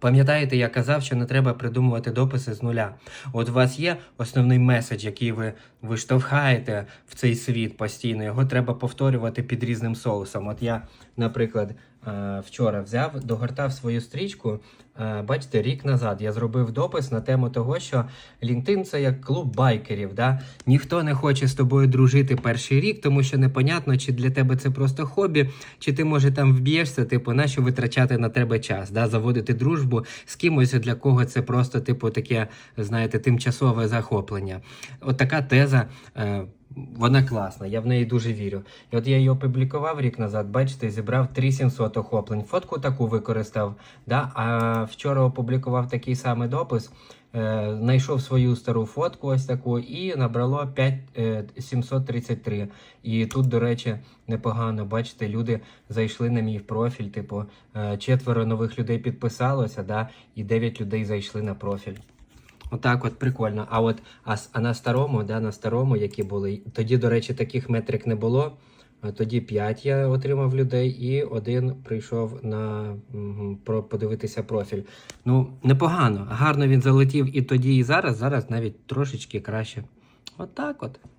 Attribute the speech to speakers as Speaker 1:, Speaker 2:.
Speaker 1: Пам'ятаєте, я казав, що не треба придумувати дописи з нуля. От у вас є основний меседж, який ви, ви штовхаєте в цей світ постійно. Його треба повторювати під різним соусом. От я, наприклад, вчора взяв, догортав свою стрічку. Е, Бачите, рік назад я зробив допис на тему того, що LinkedIn це як клуб байкерів. Да? Ніхто не хоче з тобою дружити перший рік, тому що непонятно, чи для тебе це просто хобі, чи ти може там вб'єшся, типу, нащо витрачати на тебе час, да? заводити дружбу з кимось, для кого це просто, типу, таке, знаєте, тимчасове захоплення. От така теза. Вона класна, я в неї дуже вірю. І от я її опублікував рік назад, бачите, зібрав 3700 охоплень. Фотку таку використав. Да? А вчора опублікував такий самий допис, е, знайшов свою стару фотку, ось таку, і набрало 5, е, 733. І тут, до речі, непогано, бачите, люди зайшли на мій профіль. Типу, е, четверо нових людей підписалося, да? і 9 людей зайшли на профіль. Отак, от прикольно. А от а, а на старому, да, на старому, які були, тоді, до речі, таких метрик не було. Тоді 5 я отримав людей, і один прийшов на про подивитися профіль. Ну, непогано. Гарно він залетів і тоді, і зараз. Зараз навіть трошечки краще. Отак от.